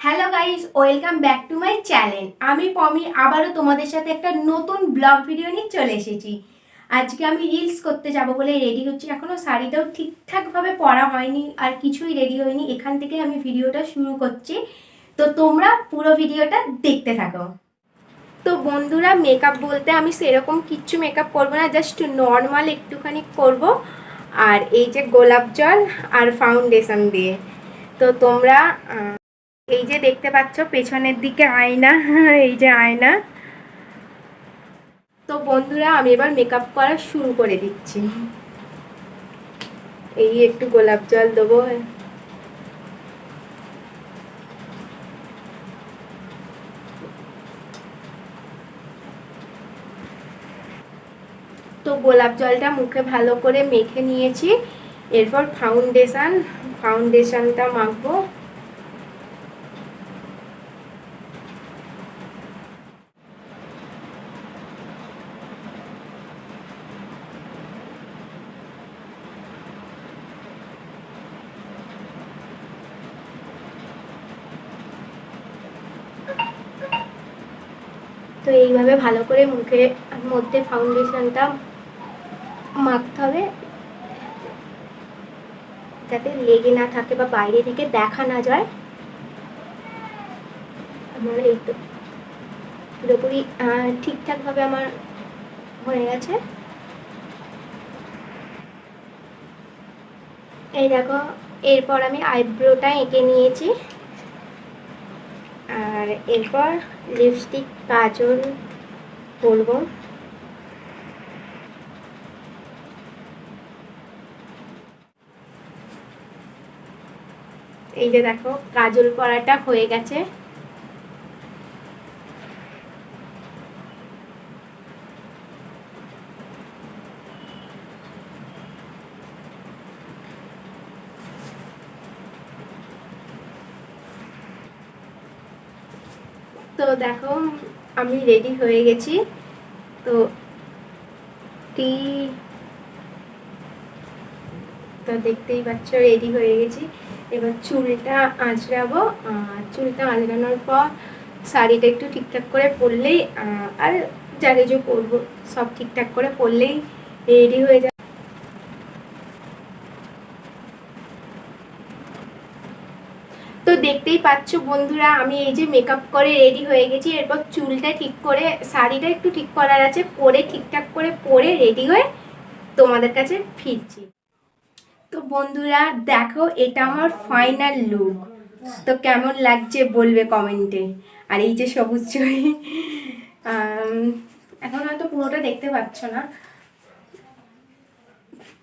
Hello guys welcome back to my channel আমি পমি, আবারও তোমাদের সাথে একটা নতুন ব্লগ ভিডিও নিয়ে চলে এসেছি। আজকে আমি রিলস করতে যাব বলে রেডি হচ্ছি। এখনও শাড়িটাও ঠিকঠাকভাবে পরা হয়নি, আর কিছুই রেডি হয়নি। এখান থেকে আমি ভিডিওটা শুরু করছি। তো তোমরা পুরো ভিডিওটা দেখতে থাকো। তো বন্ধুরা মেকআপ বলতে আমি সেরকম কিচ্ছু মেকআপ করব না জাস্ট নর্মাল একটুখানি করব। আর এই যে গোলাপ জল আর ফাউন্ডেশন দিয়ে। তো তোমরা এই যে দেখতে পাচ্ছ, পেছনের দিকে আয়না, এই যে আয়না। তো বন্ধুরা, আমি এবার মেকআপ করা শুরু করে দিচ্ছি। এই একটু গোলাপ জল দেবো। তো গোলাপ জলটা মুখে ভালো করে মেখে নিয়েছি। এরপর ফাউন্ডেশন ফাউন্ডেশনটা মাখবো। তো এইভাবে ভালো করে মুখের মধ্যে ফাউন্ডেশনটা মাখতে হবে। যাতে লেগে না থাকে বা বাইরে থেকে দেখা না যায়। আমার এই তো পুরোপুরি ঠিকঠাকভাবে আমার হয়ে গেছে। এই দেখো, এরপর আমি আইব্রোটা এঁকে নিয়েছি। এরপর লিপস্টিক কাজল করব এই যে দেখো কাজল পরাটা হয়ে গেছে। দেখো, আমি রেডি হয়ে গেছি। তো টি, তো দেখতেই পাচ্ছ রেডি হয়ে গেছি। এবার চুলটা আঁচড়াবো। চুলটা আঁচড়ানোর পর শাড়িটা একটু ঠিকঠাক করে পরলেই আর যা কিছু করব সব ঠিকঠাক করে পরলেই রেডি হয়ে যাবে। তো দেখতেই পাচ্ছ বন্ধুরা আমি এই যে মেকআপ করে রেডি হয়ে গেছি এরপর চুলটা ঠিক করে শাড়িটা একটু ঠিক করার আছে পরে ঠিকঠাক করে পরে রেডি হয়ে তোমাদের কাছে ফিরছি। তো বন্ধুরা দেখো এটা আমার ফাইনাল লুক তো কেমন লাগছে বলবে কমেন্টে আর এই যে সবুজ আম, এখন হয়তো পুরোটা দেখতে পাচ্ছ না।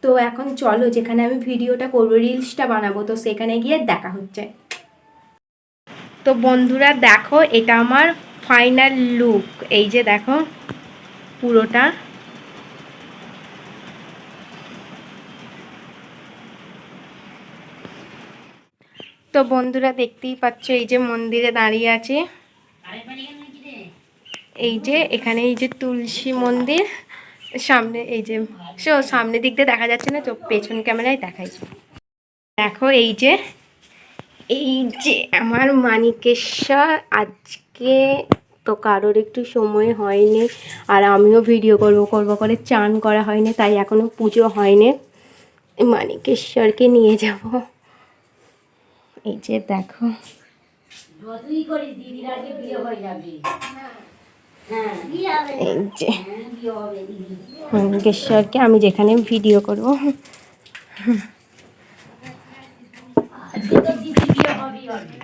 তো এখন চলো যেখানে আমি ভিডিওটা করব রিলসটা বানাবো তো সেখানে গিয়ে দেখা হচ্ছে। তো বন্ধুরা দেখো, এটা আমার ফাইনাল লুক এই যে দেখো, পুরোটা। তো বন্ধুরা দেখতেই পাচ্ছ, এই যে মন্দিরে দাঁড়িয়ে আছে। এই যে এখানে এই যে তুলসী মন্দির। সামনে এই যে, সো সামনের দিক দিয়ে দেখা যাচ্ছে না তো পেছন ক্যামেরায় দেখাই। দেখো এই যে এই যে আমার মানিকেশ্বর আজকে তো কারোর একটু সময় হয়নি আর আমিও ভিডিও করব করব করে চান করা হয়নি তাই এখনও পুজো হয়নি। মানিকেশ্বরকে নিয়ে যাব। এই যে দেখো। এই যে। হ্যাঁ, মানিকেশ্বরকে আমি যেখানে ভিডিও করব আজকে তো দিদি বিয়ে হবেই হবে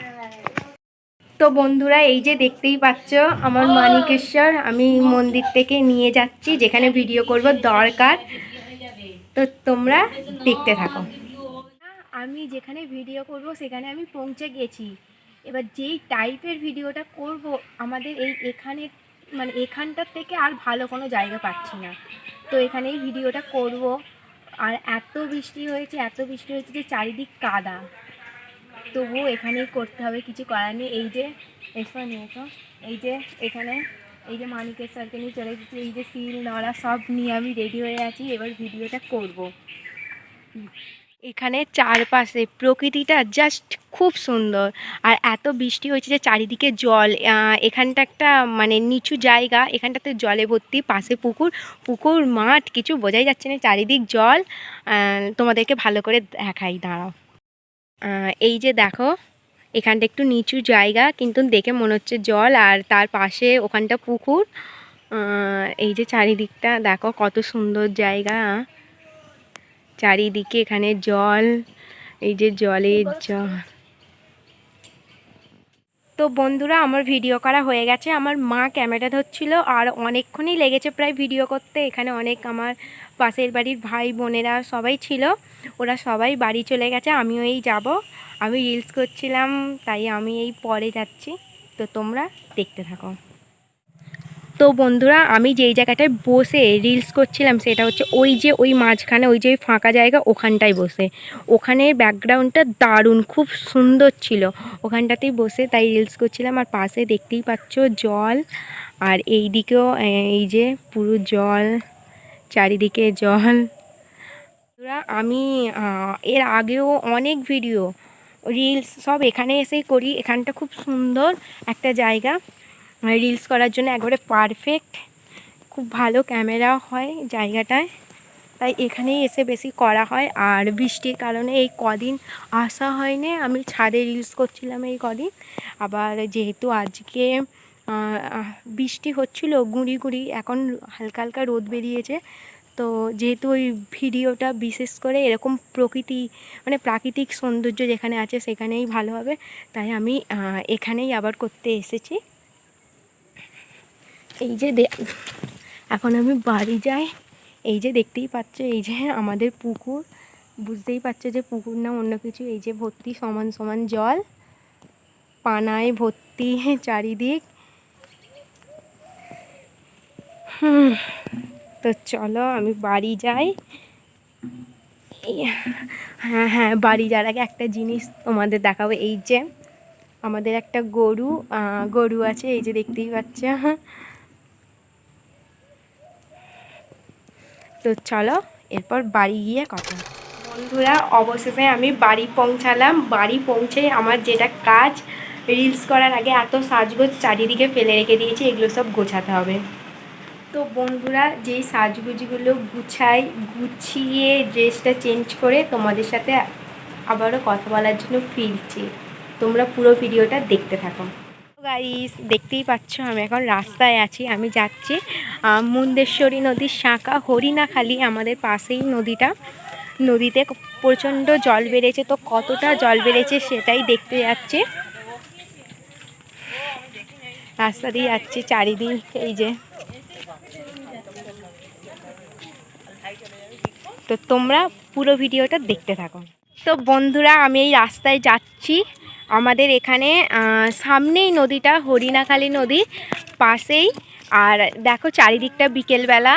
তো বন্ধুরা, এই যে দেখতেই পাচ্ছ আমার মানিকেশ্বর, আমি মন্দির থেকে নিয়ে যাচ্ছি, যেখানে ভিডিও করব, দরকার। তো তোমরা দেখতে থাকো। আমি যেখানে ভিডিও করব, সেখানে আমি পৌঁছে গেছি। এবার যেই টাইপের ভিডিওটা করব, আমাদের এই এখানে মানে এখানটার থেকে আর ভালো কোনো জায়গা পাচ্ছি না। তো এখানেই ভিডিওটা করব। আর এত বৃষ্টি হয়েছে, এত বৃষ্টি হয়েছে যে চারিদিক কাদা। তবুও এখানেই করতে হবে, কিছু করার নেই। এই যে, এসো, নিয়ে এসো। এই যে, এখানে, এই যে মানিকের স্যারকে নিয়ে চলে এসেছি। এই যে সিল, নড়া সব নিয়ে আমি রেডি হয়ে আছি। এবার ভিডিওটা করব। এখানে চারপাশে প্রকৃতিটা জাস্ট খুব সুন্দর। আর এত বৃষ্টি হয়েছে যে চারিদিকে জল। এখানটা একটা মানে নিচু জায়গা। এখানটাতে জলে ভর্তি, পাশে পুকুর। পুকুর, মাঠ, কিছু বোঝাই যাচ্ছে না। চারিদিক জল। তোমাদেরকে ভালো করে দেখাই, দাঁড়াও। এই যে দেখো, এখানটা একটু নিচু জায়গা, কিন্তু দেখে মনে হচ্ছে জল, আর তার পাশে ওখানটা পুকুর। এই যে চারিদিকটা, দেখো কত সুন্দর জায়গা। চারিদিকে এখানে জল, এই যে জলের জল। তো বন্ধুরা, আমার ভিডিও করা হয়ে গেছে। আমার মা ক্যামেরা ধরছিল, আর অনেকক্ষণই লেগেছে প্রায় ভিডিও করতে। এখানে অনেক আমার পাশের বাড়ির ভাই বোনেরা সবাই ছিল, ওরা সবাই বাড়ি চলে গেছে, আমিও এই যাব। আমি রিলস করছিলাম, তাই আমি এই পরে যাচ্ছি। তো তোমরা দেখতে থাকো। তো বন্ধুরা, আমি যেই জায়গাটায় বসে রিলস করছিলাম, সেটা হচ্ছে ওই যে ওই মাঝখানে, ওই যে ওই ফাঁকা জায়গা, ওখানটায় বসে। ওখানের ব্যাকগ্রাউন্ডটা দারুণ, খুব সুন্দর ছিল। ওখানটাতেই বসে তাই রিলস করছিলাম, আর পাশে দেখতেই পাচ্ছ জল, আর এই দিকেও এই যে পুরো জল। চারিদিকে জল। আমি এর আগেও অনেক ভিডিও রিলস সব এখানে এসেই করি। এখানটা খুব সুন্দর একটা জায়গা। রিলস করার জন্য একবারে পারফেক্ট খুব ভালো ক্যামেরা হয় জায়গাটায়। তাই এখানেই এসে বেশি করা হয়। আর বৃষ্টির কারণে এই কদিন আসা হয়নি। আমি ছাদে রিলস করছিলাম এই কদিন। আবার যেহেতু আজকে বৃষ্টি হচ্ছিল, গুঁড়ি গুঁড়ি। এখন হালকা হালকা রোদ বেরিয়েছে। তো যেহেতু ওই ভিডিওটা বিশেষ করে এরকম প্রকৃতি মানে প্রাকৃতিক সৌন্দর্য যেখানে আছে সেখানেই ভালো হবে। তাই আমি এখানেই আবার করতে এসেছি। এই যে এখন আমি বাড়ি যাই। এই যে দেখতেই পাচ্ছ, এই যে আমাদের পুকুর। বুঝতেই পারছ যে পুকুর না অন্য কিছু। এই যে ভর্তি সমান সমান জল। পানায় ভর্তি চারিদিক হুম, তো চলো আমি বাড়ি যাই। হ্যাঁ হ্যাঁ বাড়ি যাওয়ার আগে একটা জিনিস তোমাদের দেখাবো। এই যে আমাদের একটা গরু গরু আছে, এই যে দেখতেই পাচ্ছ। তো চলো, এরপর বাড়ি গিয়ে কথা বন্ধুরা, অবশেষে আমি বাড়ি পৌঁছালাম। বাড়ি পৌঁছে আমার যেটা কাজ রিলস করার আগে এত সাজগোজ চারিদিকে ফেলে রেখে দিয়েছি, এগুলো সব গোছাতে হবে। তো বন্ধুরা, যেই সাজগুজগুলো গুছাই, গুছিয়ে ড্রেসটা চেঞ্জ করে তোমাদের সাথে আবারও কথা বলার জন্য ফিরছি। তোমরা পুরো ভিডিওটা দেখতে থাকো। গাইস দেখতেই পাচ্ছ আমি এখন রাস্তায় আছি, আমি যাচ্ছি মুন্দেশ্বরী নদীর শাঁখা হরিণাখালি, আমাদের পাশেই নদীটা। নদীতে প্রচণ্ড জল বেড়েছে, তো কতটা জল বেড়েছে সেটাই দেখতে যাচ্ছে। রাস্তা দিয়ে যাচ্ছে চারিদিক, এই যে তো তোমরা পুরো ভিডিওটা দেখতে থাকো। তো বন্ধুরা, আমি এই রাস্তায় যাচ্ছি। আমাদের এখানে সামনেই নদীটা, হরিণাখালী নদী পাশেই। আর দেখো চারিদিকটা বিকেলবেলা,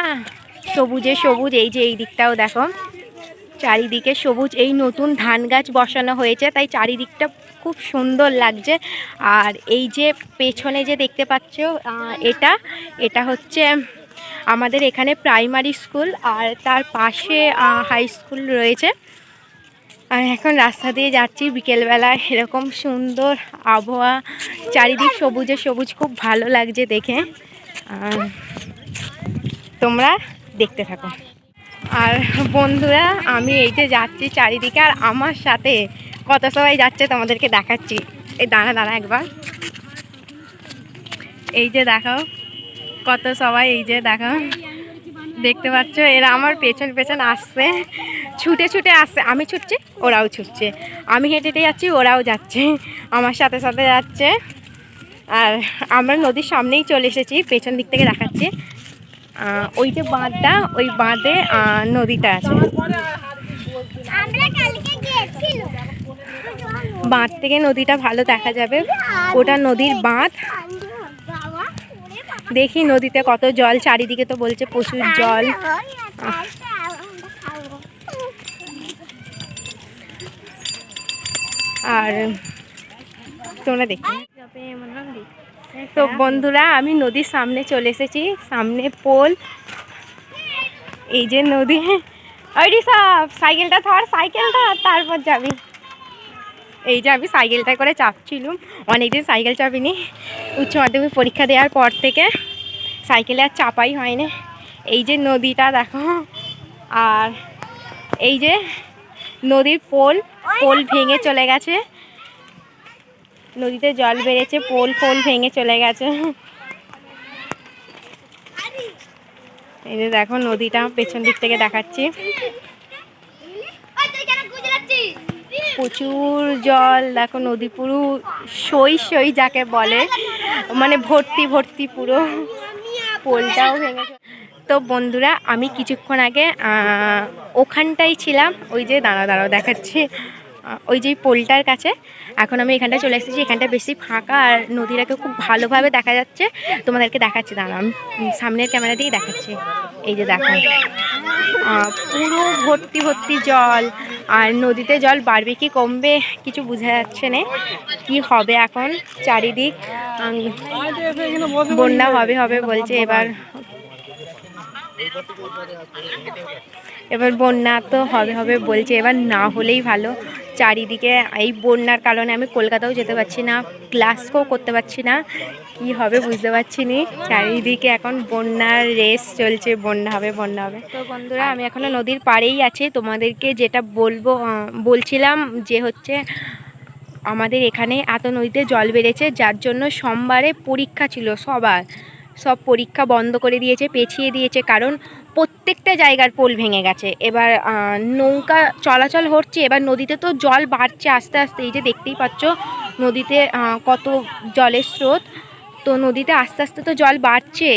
সবুজে সবুজ, এই যে এই দিকটাও দেখো। চারিদিকে সবুজ, এই নতুন ধান গাছ বসানো হয়েছে, তাই চারিদিকটা খুব সুন্দর লাগছে। আর এই যে পেছনে যে দেখতে পাচ্ছ এটা এটা হচ্ছে আমাদের এখানে প্রাইমারি স্কুল আর তার পাশে হাই স্কুল রয়েছে। আর এখন রাস্তা দিয়ে যাচ্ছি বিকেলবেলা এরকম সুন্দর আবহাওয়া, চারিদিক সবুজে সবুজ, খুব ভালো লাগছে দেখে। তোমরা দেখতে থাকো। আর বন্ধুরা, আমি এই যে যাচ্ছি চারিদিকে, আর আমার সাথে কত সবাই যাচ্ছে তোমাদেরকে দেখাচ্ছি। এই দাঁড়া দাঁড়া একবার। এই যে দেখো কত সবাই এই যে দেখো দেখতে পাচ্ছ? এরা আমার পেছন পেছন আসছে। ছুটে ছুটে আসছে। আমি ছুটছি ওরাও ছুটছে। আমি হেঁটে হেঁটে যাচ্ছি ওরাও যাচ্ছে। আমার সাথে সাথে যাচ্ছে। আর আমরা নদীর সামনেই চলে এসেছি পেছন দিক থেকে দেখাচ্ছি। ওই যে বাঁধটা ওই বাঁধে নদীটা আছে। বাঁধ থেকে নদীটা ভালো দেখা যাবে। ওটা নদীর বাঁধ। দেখি নদীতে কত জল, চারিদিকে তো বলছে প্রচুর জল। আর তোমরা দেখি। তো বন্ধুরা, আমি নদীর সামনে চলে এসেছি, সামনে পোল। এই যে নদী। ওই রিসব, সাইকেলটা ধর, সাইকেলটা, তারপর যাবি। এই যে আমি সাইকেলটা করে চাপছিলাম, অনেকদিন সাইকেল চাপিনি। উচ্চ মাধ্যমিক পরীক্ষা দেওয়ার পর থেকে সাইকেলে আর চাপাই হয়নি। এই যে নদীটা দেখো, আর এই যে নদীর পোল পোল ভেঙে চলে গেছে। নদীতে জল বেড়েছে, পোল পোল ভেঙে চলে গেছে। এই যে দেখো নদীটা পেছন দিক থেকে দেখাচ্ছি ওই তুই কেন গুজরাচ্ছিস প্রচুর জল, দেখো নদী পুরো সই সই যাকে বলে। মানে ভর্তি ভর্তি পুরো পোলটাও ভেঙে তো বন্ধুরা, আমি কিছুক্ষণ আগে ওখানটাই ছিলাম, ওই যে দাঁড়া দাঁড়াও দেখাচ্ছি ওই যে পোলটার কাছে। এখন আমি এখানটা চলে এসেছি, এখানটা বেশি ফাঁকা আর নদীটাকে খুব ভালোভাবে দেখা যাচ্ছে। তোমাদেরকে দেখাচ্ছি দাঁড়া সামনের ক্যামেরা দিয়েই দেখাচ্ছি। এই যে দেখো পুরো ভর্তি ভর্তি জল আর নদীতে জল বাড়বে কি কমবে কিছু বোঝা যাচ্ছে না। কি হবে এখন চারিদিক? বন্যা হবে হবে বলছে এবার। এবার বন্যা তো হবে হবে বলছে, এবার না হলেই ভালো। চারিদিকে এই বন্যার কারণে আমি কলকাতাও যেতে পারছি না ক্লাসকেও করতে পারছি না, কি হবে বুঝতে পারছি না। চারিদিকে এখন বন্যার রেস চলছে, বন্যা হবে বন্যা হবে। তো বন্ধুরা, আমি এখনও নদীর পাড়েই আছি, তোমাদেরকে যেটা বলব বলছিলাম যে হচ্ছে, আমাদের এখানে এত নদীতে জল বেড়েছে, যার জন্য সোমবারে পরীক্ষা ছিল সবার। সব পরীক্ষা বন্ধ করে দিয়েছে, পেছিয়ে দিয়েছে, কারণ প্রত্যেকটা জায়গার পোল ভেঙে গেছে। এবার নৌকা চলাচল হচ্ছে, এবার নদীতে তো জল বাড়ছে আস্তে আস্তে। এই যে দেখতেই পাচ্ছ, নদীতে কত জলের স্রোত। তো নদীতে আস্তে আস্তে তো জল বাড়ছে।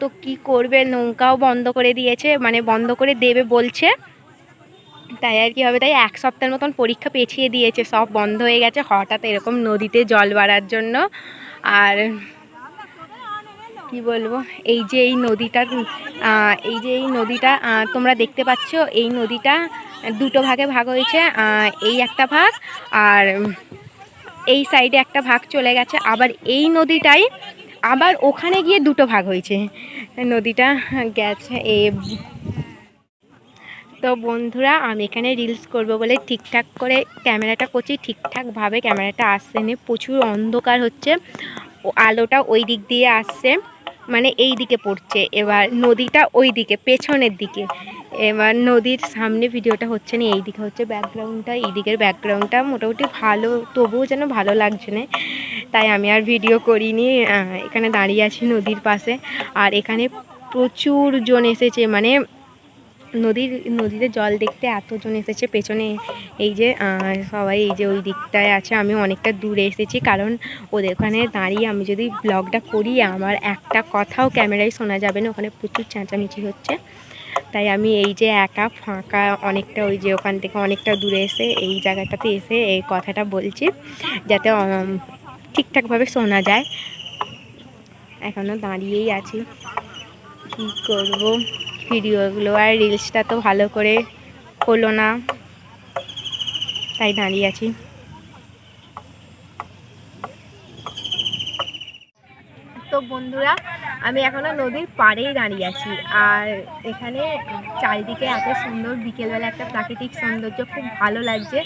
তো কি করবে? নৌকাও বন্ধ করে দিয়েছে মানে বন্ধ করে দেবে বলছে। তাই আর কি হবে? তাই এক সপ্তাহের মতন পরীক্ষা পেছিয়ে দিয়েছে। সব বন্ধ হয়ে গেছে, হঠাৎ এরকম নদীতে জল বাড়ার জন্য। আর কি বলব? এই যে এই নদীটার এই যে এই নদীটা তোমরা দেখতে পাচ্ছ, এই নদীটা দুটো ভাগে ভাগ হয়েছে এই একটা ভাগ আর এই সাইডে একটা ভাগ চলে গেছে। আবার এই নদীটাই আবার ওখানে গিয়ে দুটো ভাগ হয়েছে। নদীটা গেছে এ, তো বন্ধুরা, আমি এখানে রিলস করব বলে ঠিকঠাক করে ক্যামেরাটা করছি, ঠিকঠাকভাবে ক্যামেরাটা আসছে না, প্রচুর অন্ধকার হচ্ছে আলোটা ওই দিক দিয়ে আসছে। মানে এই দিকে পড়ছে, এবার নদীটা ওই দিকে, পেছনের দিকে। এবার নদীর সামনে ভিডিওটা হচ্ছে না, এই দিকে হচ্ছে ব্যাকগ্রাউন্ডটা এই দিকের ব্যাকগ্রাউন্ডটা মোটামুটি ভালো, তবুও যেন ভালো লাগছে না। তাই আমি আর ভিডিও করিনি এখানে দাঁড়িয়ে আছি নদীর পাশে। আর এখানে প্রচুর জন এসেছে মানে নদীর, নদীতে জল দেখতে এতজন এসেছে, পেছনে এই যে সবাই এই যে ওই দিকটায় আছে আমি অনেকটা দূরে এসেছি, কারণ ওদের ওখানে দাঁড়িয়ে আমি যদি ব্লগটা করি, আমার একটা কথাও ক্যামেরায় শোনা যাবে না, ওখানে প্রচুর চেঁচামেচি হচ্ছে। তাই আমি এই যে একা, ফাঁকা, অনেকটা ওই যে ওখান থেকে অনেকটা দূরে এসে, এই জায়গাটাতে এসে এই কথাটা বলছি, যাতে ঠিকঠাকভাবে শোনা যায়। এখনও দাঁড়িয়েই আছি। কী করব? ভিডিওগুলো আর রিলসটা তো ভালো করে হলো না। তাই দাঁড়িয়ে আছি। তো বন্ধুরা, আমি এখনও নদীর পাড়েই দাঁড়িয়ে আছি। আর এখানে চারিদিকে এত সুন্দর বিকেলবেলা একটা প্রাকৃতিক সৌন্দর্য, খুব ভালো লাগছে।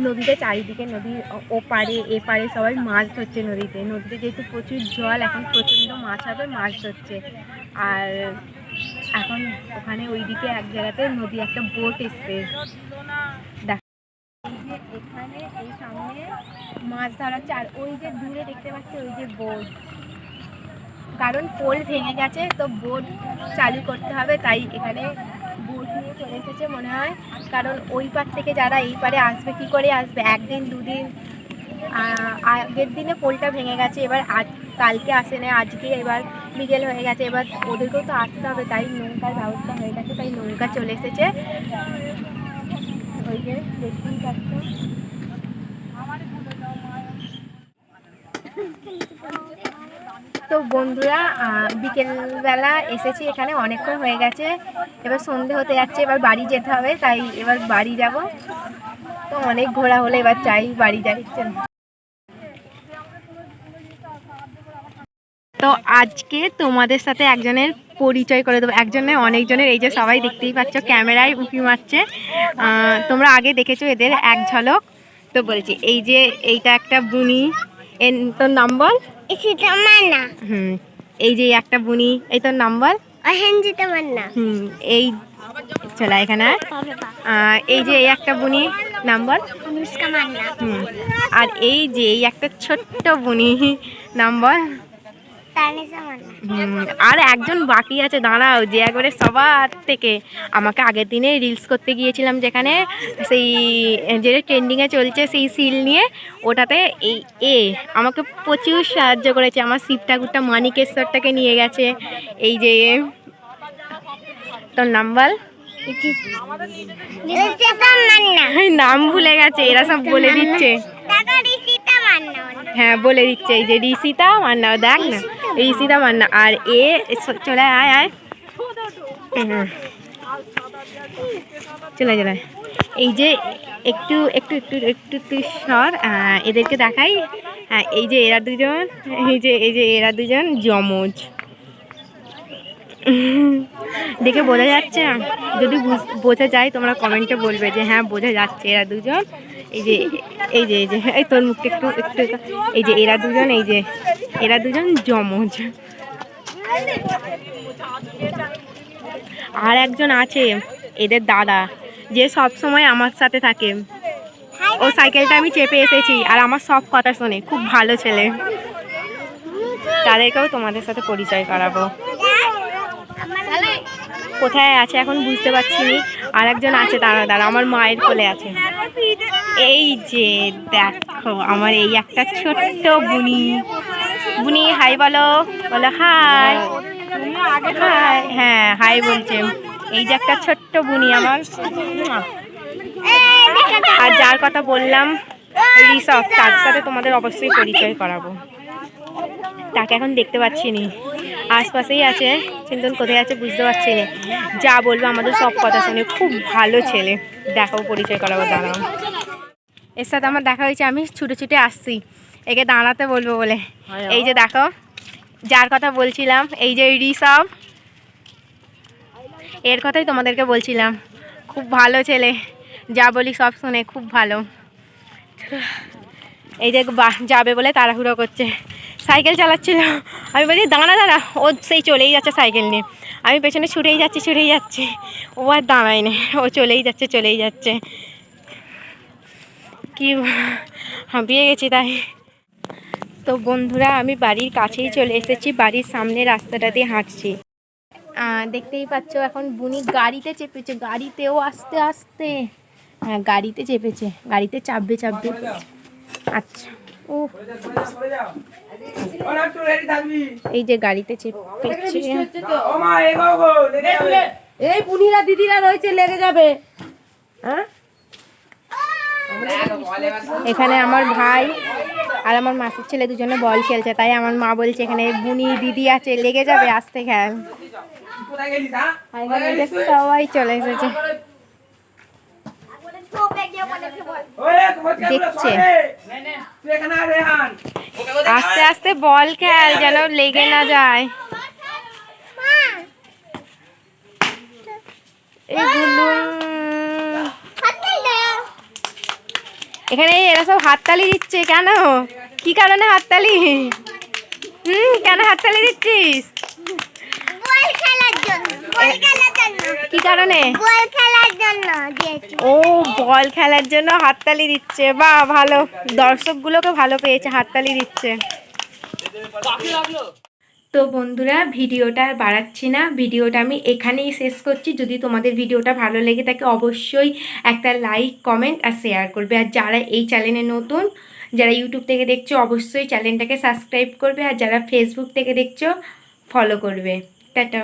নদীতে চারিদিকে নদীর ও- ওপারে এপারে সবাই মাছ ধরছে নদীতে। নদীতে যেহেতু প্রচুর জল, এখন প্রচণ্ড মাছ হবে, মাছ ধরছে। আর এখন ওখানে ওইদিকে এক জায়গাতে নদী একটা বোট এসছে। এখানে এই সামনে মাছ ধরা হচ্ছে আর ওই যে দূরে দেখতে পাচ্ছি ওই যে বোট। কারণ পোল ভেঙে গেছে, তো বোট চালু করতে হবে, তাই এখানে বোট নিয়ে চলে এসেছে মনে হয়। কারণ ওই পার থেকে যারা এই পারে আসবে, কি করে আসবে? একদিন, দুদিন আগের দিনে পোলটা ভেঙে গেছে, এবার আজ, কালকে আসে না আজকে এবার বিকেল হয়ে গেছে, এবার ওদেরকেও তো আসতে হবে, তাই নৌকার ব্যবস্থা হয়ে গেছে, তাই নৌকা চলে এসেছে। ওই যে তো বন্ধুরা বিকেলবেলা এসেছি এখানে, অনেকক্ষণ হয়ে গেছে, এবার সন্ধে হতে যাচ্ছে, এবার বাড়ি যেতে হবে, তাই এবার বাড়ি যাব। তো অনেক ঘোরা হলে এবার চাই বাড়ি যাই। তো আজকে তোমাদের সাথে একজনের পরিচয় করে দেবো। একজনে অনেকজনের এই যে সবাই দেখতেই পাচ্ছ ক্যামেরায় উঁকি মারছে। তোমরা আগে দেখেছ এদের এক ঝলক। তো বলছি এই যে এইটা একটা বুনি। এর তোর নাম বল? হুম এই যে একটা বুনি এই তোর নাম বল? হুম এই চলা এখানে এই যে এই একটা বুনি। নাম বল অনুষ্কা মান্না। হুম। আর এই যে এই একটা ছোট্ট বুনি নাম বল তানিসা মান্না। হুম, আর একজন বাকি আছে দাঁড়াও যে একবারে সবার থেকে। আমাকে আগের দিনে রিলস করতে গিয়েছিলাম যেখানে সেই যেটা ট্রেন্ডিংয়ে চলছে সেই সিল নিয়ে ওটাতে এই এ আমাকে প্রচুর সাহায্য করেছে। আমার শিব ঠাকুরটা মানিকেশ্বরটাকে নিয়ে গেছে। এই যে তোর নাম বল ইসিতা মান্না এই নাম ভুলে গেছে এরা সব বলে দিচ্ছে। হ্যাঁ বলে দিচ্ছে। এই যে ঋষিতা মান্না দেখ না। ঋষিতা মান্না। আর এ চলে আয় আয় চলে চলে। এই যে একটু একটু একটু একটু একটু সর এদেরকে দেখাই। হ্যাঁ এই যে এরা দুজন এই যে এই যে এরা দুজন যমজ। দেখে বোঝা যাচ্ছে? যদি বুঝ- যায়, তোমরা কমেন্টে বলবে যে হ্যাঁ বোঝা যাচ্ছে এরা দুজন। এই যে এই যে এই যে, এই তোর মুখটা একটু একটু এই যে, এরা দুজন, এই যে, এরা দুজন যমজ। আর একজন আছে, এদের দাদা, যে সব সময় আমার সাথে থাকে। ও সাইকেলটা আমি চেপে এসেছি, আর আমার সব কথা শোনে, খুব ভালো ছেলে। তাদেরকেও তোমাদের সাথে পরিচয় করাবো। কোথায় আছে এখন বুঝতে পারছি নি। আর একজন আছে, দাঁড়া দাঁড়া, আমার মায়ের কোলে আছে। এই যে দেখো, আমার এই একটা ছোট্ট বুনি। বুনি হাই বলো বলো হাই হাই হ্যাঁ হাই বলছে। এই যে একটা ছোট্ট বুনি আমার। আর যার কথা বললাম ঋষভ তার সাথে তোমাদের অবশ্যই পরিচয় করাবো। তাকে এখন দেখতে পাচ্ছি নি। আশপাশেই আছে কিন্তু কোথায় আছে বুঝতে পারছি না। যা বলব আমাদের সব কথা শুনে। খুব ভালো ছেলে। দেখাও পরিচয় করাবো দাঁড়াও। এর সাথে আমার দেখা হয়েছে আমি ছুটে ছুটে আসছি। একে দাঁড়াতে বলব বলে। এই যে দেখো যার কথা বলছিলাম এই যে ঋষভ এর কথাই তোমাদেরকে বলছিলাম। খুব ভালো ছেলে। যা বলি সব শুনে খুব ভালো। এই যে যাবে বলে তাড়াহুড়ো করছে। সাইকেল চালাচ্ছিল। আমি বলছি দাঁড়া দাঁড়া। ও সেই চলেই যাচ্ছে সাইকেল নিয়ে। আমি পেছনে ছুটেই যাচ্ছি ছুটেই যাচ্ছি। ও আর দাঁড়ায় না ও চলেই যাচ্ছে চলেই যাচ্ছে। কি হাঁপিয়ে গেছি তাই। তো বন্ধুরা, আমি বাড়ির কাছেই চলে এসেছি। বাড়ির সামনে রাস্তাটা দিয়ে হাঁটছি। দেখতেই পাচ্ছ, এখন বুনি গাড়িতে চেপেছে। গাড়িতেও আস্তে আস্তে। হ্যাঁ গাড়িতে চেপেছে। গাড়িতে চাপবে চাপবে। আচ্ছা। ও এই যে গাড়িতে চেপেছে এই বুনিরা দিদিরা রয়েছে লেগে যাবে। হ্যাঁ? এখানে আমার ভাই আর আমার মাসির ছেলে দুজনে বল খেলছে তাই আমার মা বলছে এখানে বুনি দিদি আছে লেগে যাবে আসতে খেল। সবাই চলে এসেছে। দেখছে। আস্তে আস্তে বল খেল যেন লেগে না যায়। এখানে এরা সব হাততালি দিচ্ছে কেন? কি কারণে হাততালি? হুম কেন হাততালি দিচ্ছিস? বল খেলার জন্য। কি কারণে? বল খেলার জন্য ও বল খেলার জন্য হাততালি দিচ্ছে। বা ভালো। দর্শকগুলোকে ভালো পেয়েছে হাততালি দিচ্ছে। তো বন্ধুরা ভিডিওটা আর বাড়াচ্ছি না। ভিডিওটা আমি এখানেই শেষ করছি। যদি তোমাদের ভিডিওটা ভালো লেগে থাকে অবশ্যই একটা লাইক কমেন্ট আর শেয়ার করবে। আর যারা এই চ্যানেলে নতুন যারা ইউটিউব থেকে দেখছ অবশ্যই চ্যানেলটাকে সাবস্ক্রাইব করবে। আর যারা ফেসবুক থেকে দেখছ ফলো করবে। টাটা।